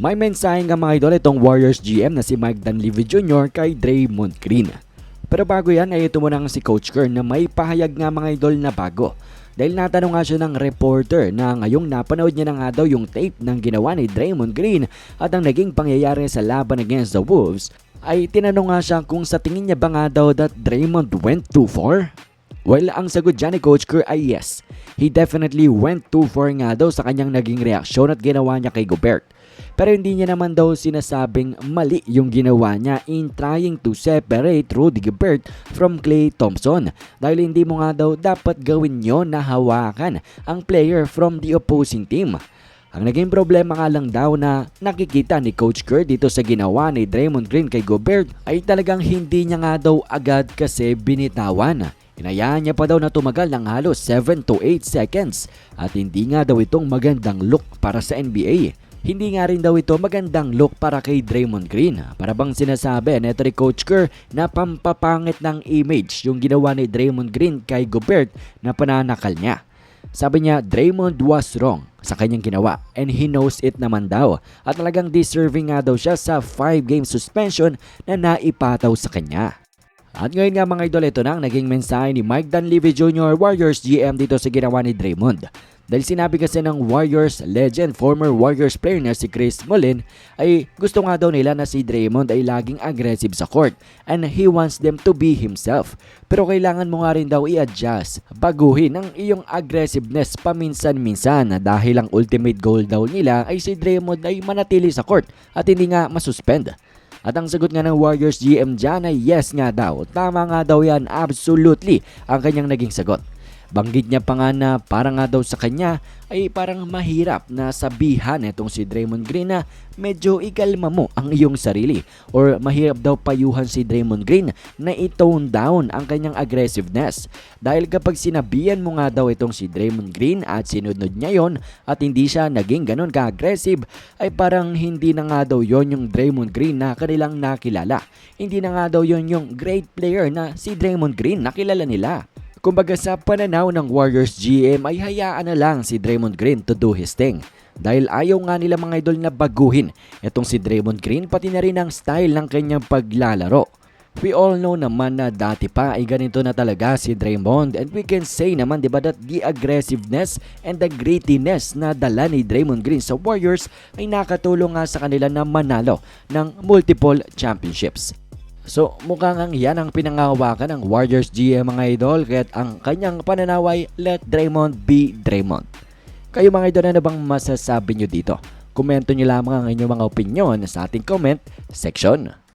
May mensahe nga mga idol itong Warriors GM na si Mike Dunleavy Jr. kay Draymond Green. Pero bago yan ay ito muna si Coach Kern na may pahayag nga mga idol na bago. Dahil natanong nga siya ng reporter na ngayong napanood niya na nga daw yung tape ng ginawa ni Draymond Green at ang naging pangyayari sa laban against the Wolves ay tinanong nga siya kung sa tingin niya ba nga daw that Draymond went too far? Well, ang sagot dyan ni Coach Kerr ay yes. He definitely went too far nga daw sa kanyang naging reaksyon at ginawa niya kay Gobert. Pero hindi niya naman daw sinasabing mali yung ginawa niya in trying to separate Rudy Gobert from Clay Thompson dahil hindi mo nga daw dapat gawin yon na hawakan ang player from the opposing team. Ang naging problema nga lang daw na nakikita ni Coach Kerr dito sa ginawa ni Draymond Green kay Gobert ay talagang hindi niya nga daw agad kasi binitawan. Inayaan niya pa daw na tumagal ng halos 7 to 8 seconds at hindi nga daw itong magandang look para sa NBA. Hindi nga rin daw ito magandang look para kay Draymond Green. Para bang sinasabi neto ni Coach Kerr na pampapangit ng image yung ginawa ni Draymond Green kay Gobert na pananakal niya. Sabi niya, Draymond was wrong sa kanyang ginawa and he knows it naman daw at talagang deserving nga daw siya sa 5 game suspension na naipataw sa kanya. At ngayon nga mga idol, ito na ang naging mensahe ni Mike Dunleavy Jr. Warriors GM dito sa ginawa ni Draymond. Dahil sinabi kasi ng Warriors legend, former Warriors player na si Chris Mullin, ay gusto nga daw nila na si Draymond ay laging aggressive sa court and he wants them to be himself. Pero kailangan mo nga rin daw i-adjust, baguhin ang iyong aggressiveness paminsan-minsan dahil ang ultimate goal daw nila ay si Draymond ay manatili sa court at hindi nga masuspend. At ang sagot nga ng Warriors GM dyan ay yes nga daw. Tama nga daw yan, absolutely ang kanyang naging sagot. Banggit niya pa nga na parang nga daw sa kanya ay parang mahirap na sabihan itong si Draymond Green na medyo ikalma mo ang iyong sarili. Or mahirap daw payuhan si Draymond Green na i-tone down ang kanyang aggressiveness. Dahil kapag sinabihan mo nga daw itong si Draymond Green at sinunod niya yon at hindi siya naging ganun ka-aggressive ay parang hindi na nga daw yon yung Draymond Green na kanilang nakilala. Hindi na nga daw yon yung great player na si Draymond Green nakilala nila Kumbaga sa pananaw ng Warriors GM ay hayaan na lang si Draymond Green to do his thing. Dahil ayaw nga nila mga idol na baguhin itong si Draymond Green pati na rin ang style ng kanyang paglalaro. We all know naman na dati pa ay ganito na talaga si Draymond and we can say naman 'di ba that the aggressiveness and the grittiness na dala ni Draymond Green sa Warriors ay nakatulong nga sa kanila na manalo ng multiple championships. So mukhang ang yan ang pinangahawakan ng Warriors GM mga idol kaya't ang kanyang pananaway let Draymond be Draymond. Kayo mga idol ano bang masasabi nyo dito? Komento nyo lamang ang inyong mga opinion sa ating comment section.